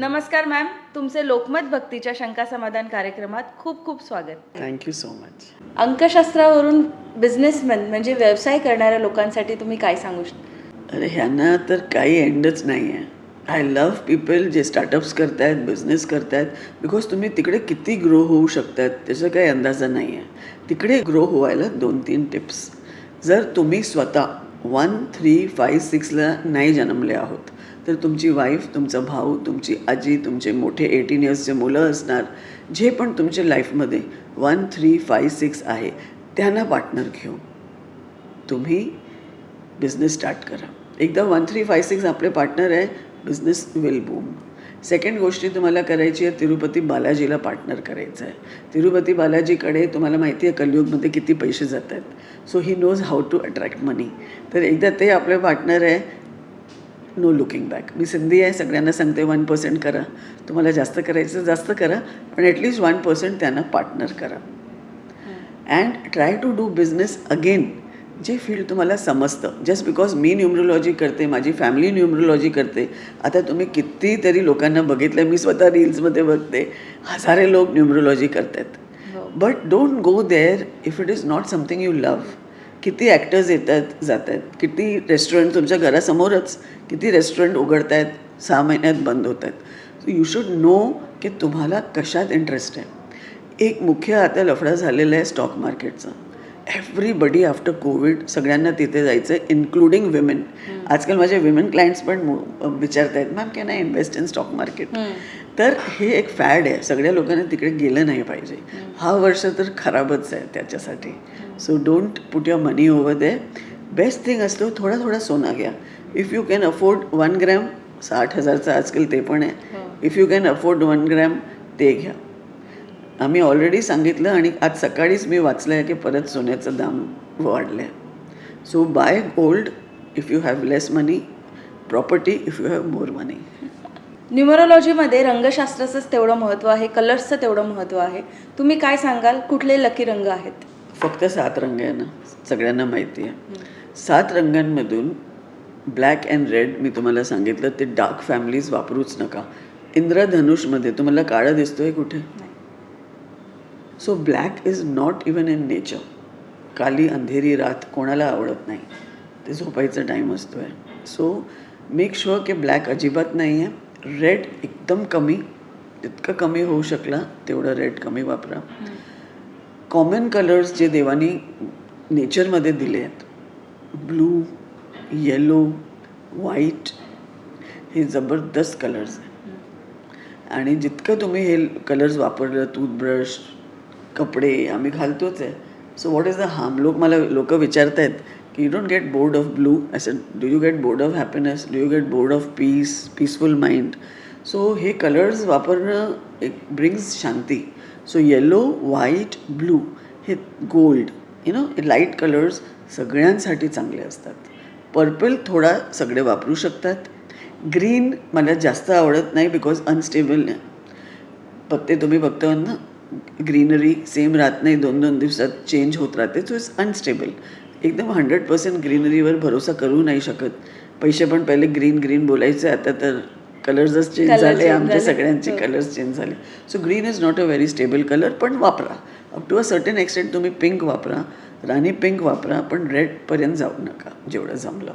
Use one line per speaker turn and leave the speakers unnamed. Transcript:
नमस्कार मॅम तुमचे लोकमत भक्तीच्या शंका समाधान कार्यक्रमात खूप खूप स्वागत.
थँक्यू सो मच
अंकशास्त्रावरून बिझनेसमॅन म्हणजे व्यवसाय करणाऱ्या लोकांसाठी तुम्ही काय सांगू शकता
अरे ह्यांना तर काही एंडच नाही आहे आय लव्ह पीपल जे स्टार्टअप्स करतायत बिझनेस करतायत बिकॉज तुम्ही तिकडे किती ग्रो होऊ शकतात त्याचा काही अंदाजा नाही आहे तिकडे ग्रो व्हायला दोन तीन टिप्स जर तुम्ही स्वतः वन थ्री फाय सिक्सला नाही जन्मले आहोत. तर तुमची वाईफ तुमचा भाऊ तुमची आजी तुमचे मोठे एटीन इयर्सचे मुलं असणार जे पण तुमच्या लाईफमध्ये वन थ्री फाय सिक्स आहे त्यांना पार्टनर घेऊ तुम्ही बिझनेस स्टार्ट करा. एकदा वन थ्री फाय सिक्स आपले पार्टनर आहे बिझनेस विल बूम सेकंड गोष्टी तुम्हाला करायची आहे तिरुपती बालाजीला पार्टनर करायचं आहे. तिरुपती बालाजीकडे तुम्हाला माहिती आहे कलियुगमध्ये किती पैसे जात आहेत. So he knows how to attract money तर एकदा ते आपले पार्टनर आहे नो लुकिंग बॅक मी सिंधी आहे सगळ्यांना सांगते वन पर्सेंट करा. तुम्हाला जास्त करायचं जास्त करा पण ॲटलिस्ट वन पर्सेंट त्यांना पार्टनर करा. And try to do business again जे फील्ड तुम्हाला समजतं. जस्ट बिकॉज मी न्यूमरोलॉजी करते माझी फॅमिली न्यूमरोलॉजी करते आता तुम्ही कितीतरी लोकांना बघितलं मी स्वतः रील्समध्ये बघते हजारे लोक न्यूमरोलॉजी करतात but don't go there if it is not something you love किती ॲक्टर्स येतात जात आहेत किती रेस्टॉरंट तुमच्या घरासमोरच किती रेस्टॉरंट उघडत आहेत सहा महिन्यात बंद होत आहेत सो यू शुड नो की तुम्हाला कशात इंटरेस्ट आहे. एक मुख्य आता लफडा झालेला आहे स्टॉक मार्केटचा एव्हरीबडी आफ्टर कोविड सगळ्यांना तिथे जायचं आहे इन्क्लुडिंग विमेन आजकाल माझे विमेन क्लायंट्स पण विचारत आहेत ma'am can I invest in stock market तर हे एक फॅड आहे. सगळ्या लोकांना तिकडे गेलं नाही पाहिजे. हा वर्ष तर खराबच आहे त्याच्यासाठी. So don't put your money over the best thing असतो थोडा थोडा सोना घ्या. If you can afford one gram साठ हजारचं आजकाल ते पण आहे. If you can afford one gram ते घ्या. आम्ही ऑलरेडी सांगितलं आणि आज सकाळीच मी वाचलं आहे की परत सोन्याचं दाम वाढलं आहे so buy gold if you have less money property if you have more money
न्युमरोलॉजीमध्ये रंगशास्त्राचंच तेवढं महत्त्व आहे कलर्सचं तेवढं महत्त्व आहे. तुम्ही काय सांगाल? कुठले लकी रंग आहेत?
फक्त सात रंग आहे ना सगळ्यांना माहिती आहे. सात रंगांमधून ब्लॅक अँड रेड मी तुम्हाला सांगितलं ते डार्क फॅमिलीज वापरूच नका. इंद्रधनुषमध्ये तुम्हाला काळं दिसतोय कुठे? So black is not even in nature काली अंधेरी रात कोणाला आवडत नाही. ते झोपायचा टाईम असतो आहे सो मेक शुअर की ब्लॅक अजिबात नाही आहे रेड एकदम कमी. जितकं कमी होऊ शकला तेवढं रेड कमी वापरा. कॉमन कलर्स जे देवानी नेचरमध्ये दिले आहेत. ब्लू येलो व्हाईट हे जबरदस्त कलर्स आहे आणि जितकं तुम्ही हे कलर्स वापरलं टूथब्रश कपडे आम्ही घालतोच आहे. So what is the harm लोक मला लोक विचारत आहेत की you don't get bored of blue असं do you get bored of happiness do you get bored of peace peaceful mind so हे कलर्स वापरणं एक ब्रिंग्स शांती. सो येलो व्हाईट ब्लू हे gold you know light colours सगळ्यांसाठी चांगले असतात. Purple थोडा सगळे वापरू शकतात. ग्रीन मला जास्त आवडत नाही बिकॉज अनस्टेबल पत्ते तुम्ही बघता ना? ग्रीनरी सेम राहत नाही दोन दोन दिवसात चेंज होत राहते सो इट्स अनस्टेबल एकदम हंड्रेड पर्सेंट ग्रीनरीवर भरोसा करू नाही शकत. पैसे पण पहिले ग्रीन ग्रीन बोलायचे आता तर कलर्सच चेंज झाले
change
आमचे
झाले.
सगळ्यांचे
हो.
कलर्स चेंज झाले. So green is not a very stable colour पण वापरा. Up to a certain extent तुम्ही पिंक वापरा राणी पिंक वापरा पण रेडपर्यंत जाऊ नका जेवढं जमलं.